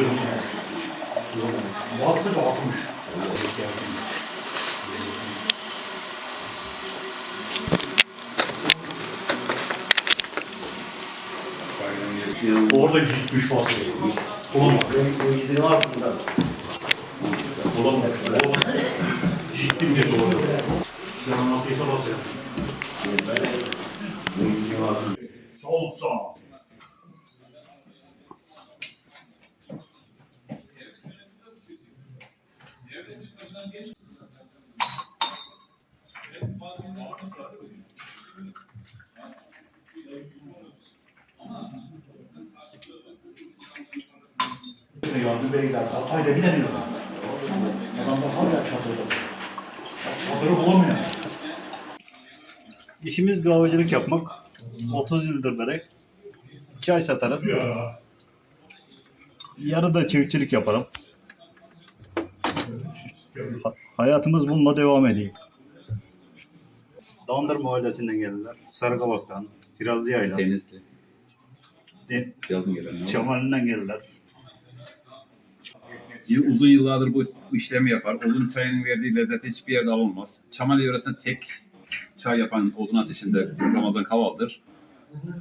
Da 60. Orada gitmiş basıyor. Olamaz. Önceden altında. Olamaz. Olamaz. Gittim diye doğru. Basıyor. Sol sağ. Yardım beyler, Hatay'da gidemiyor. Adamlar hala çadırda. Çadırı bulamıyor. İşimiz kahvecilik yapmak. 30 yıldır beri çay satarız. Ya. Yarıda çiftçilik yaparım. Ha- Hayatımız bununla devam ediyor. Dandır Mahallesi'nden geldiler. Sarıkavak'tan, Kirazlı Yayla, Denizli. De- Yazın gelen. Çamali'nden geldiler. Yıl- Uzun yıllardır bu işlemi yapar. Odun çayının verdiği lezzet hiçbir yerde alınmaz. Çamali yöresinde tek çay yapan odun ateşinde Ramazan Kaval'dır.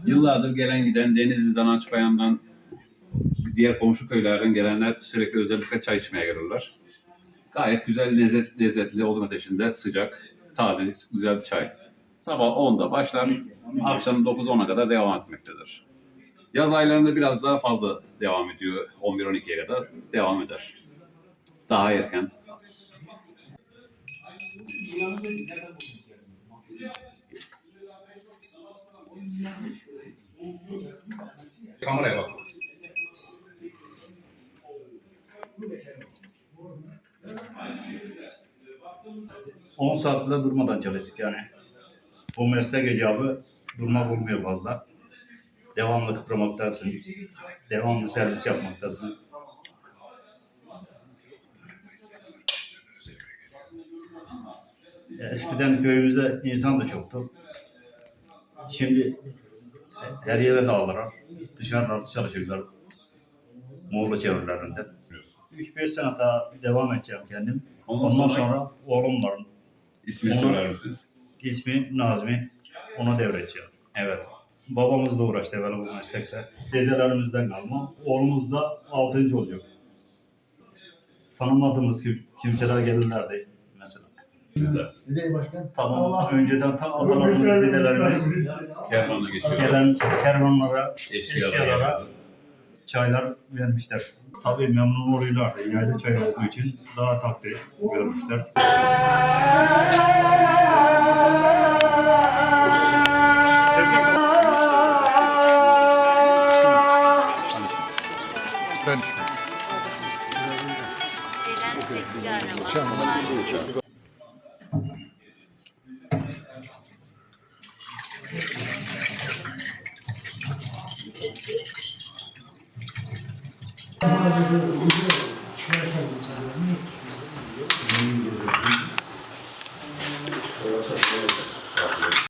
Yıllardır gelen giden Denizli'den, Açbayan'dan, diğer komşu köylerden gelenler sürekli özellikle çay içmeye gelirler. Gayet güzel, lezzet, lezzetli odun ateşinde sıcak, taze, güzel bir çay. Sabah 10'da başlar, akşam 9-10'a kadar devam etmektedir. Yaz aylarında biraz daha fazla devam ediyor. 11-12'ye kadar devam eder. Daha erken. Kameraya bak. On saatte durmadan çalıştık yani. Bu meslek icabı durmak olmuyor fazla. Devamlı kıpramaktasın. Devamlı servis yapmaktasın. Eskiden köyümüzde insan da çoktu. Şimdi her yere dağılırlar. Dışarıda çalışırlar. Muğla çevrelerinde. 3-5 sene daha devam edeceğim kendim. Ondan Ondan sonra, sonra oğlum var. ismini Onu- söyler misiniz? İsmi Nazmi. Ona devredeceğim. Evet. Babamız da uğraştı evvel bu meslekte. Dedelerimizden kalma. Oğlumuz da altıncı olacak. Tanımadığımız kim, kimseler gelirlerdi mesela. Nereye başkan? Tamam. Önceden ta atalarımız, dedelerimiz Kervan'a geçiyor. gelen kervanlara, Eşkıyalara. Çaylar vermişler. Tabii memnun oluyorlardı. Yaylı çay olduğu için daha takdir görmüşler. Ben Maravilhoso.